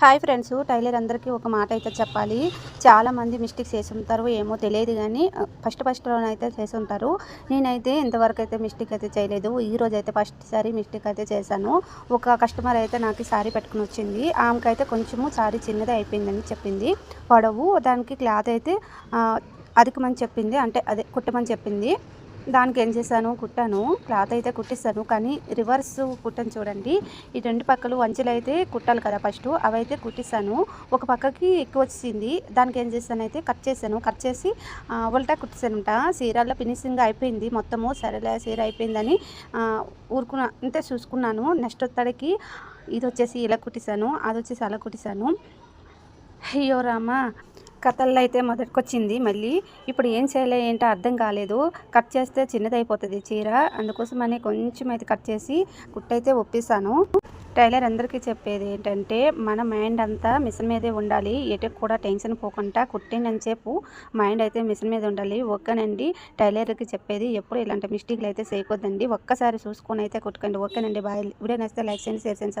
Hi friends tailor అందరికీ ఒక మాట అయితే చెప్పాలి. చాలామంది మిస్టేక్స్ చేసి ఉంటారు ఏమో తెలియదు కానీ ఫస్ట్ ఫస్ట్లోనైతే చేసి ఉంటారు. నేనైతే ఇంతవరకు అయితే మిస్టేక్ అయితే చేయలేదు. ఈ రోజు అయితే ఫస్ట్ సారీ మిస్టేక్ అయితే చేశాను. ఒక కస్టమర్ అయితే నాకు సారీ పెట్టుకుని వచ్చింది. ఆమెకైతే కొంచెము సారీ చిన్నది అయిపోయిందని చెప్పింది. పొడవు దానికి క్లాత్ అయితే అధికమని చెప్పింది. అంటే అదే కుట్టమని చెప్పింది. దానికి ఏం చేశాను? కుట్టాను. క్లాత్ అయితే కుట్టిస్తాను. కానీ రివర్స్ కుట్టను చూడండి. ఈ రెండు పక్కలు అంచులు అయితే కుట్టాలి కదా ఫస్ట్. అవైతే కుట్టిస్తాను. ఒక పక్కకి ఎక్కువ వచ్చింది. దానికి ఏం చేశానైతే కట్ చేశాను. కట్ చేసి ఉల్టా కుట్టిస్తానంట. సీరాల్లో ఫినిషింగ్ అయిపోయింది. మొత్తము సరేలే సీర అయిపోయిందని ఊరుకున్నా అంతే చూసుకున్నాను. నెక్స్ట్ ఒత్తడికి ఇది వచ్చేసి ఇలా కుట్టిస్తాను. అది వచ్చేసి అలా కుట్టిస్తాను. అయ్యో రామా! కథల్లో అయితే మొదటికొచ్చింది. మళ్ళీ ఇప్పుడు ఏం చేయలే ఏంటో అర్థం కాలేదు. కట్ చేస్తే చిన్నది అయిపోతుంది చీర. అందుకోసమని కొంచెం అయితే కట్ చేసి కుట్టయితే ఒప్పిస్తాను టైలర్ అందరికీ చెప్పేది ఏంటంటే మన మైండ్ అంతా మిషన్ మీదే ఉండాలి. ఎటు కూడా టెన్షన్ పోకుండా కుట్టినంతసేపు మైండ్ అయితే మిషన్ మీద ఉండాలి. ఒక్కనండి టైలర్కి చెప్పేది ఎప్పుడు ఇలాంటి మిస్టేక్లు అయితే చేయకూడదండి. ఒక్కసారి చూసుకొని అయితే కుట్టుకోండి. ఓకేనండి బాయ్. వీడియో నచ్చితే లైక్ చేయండి షేర్ చేయండి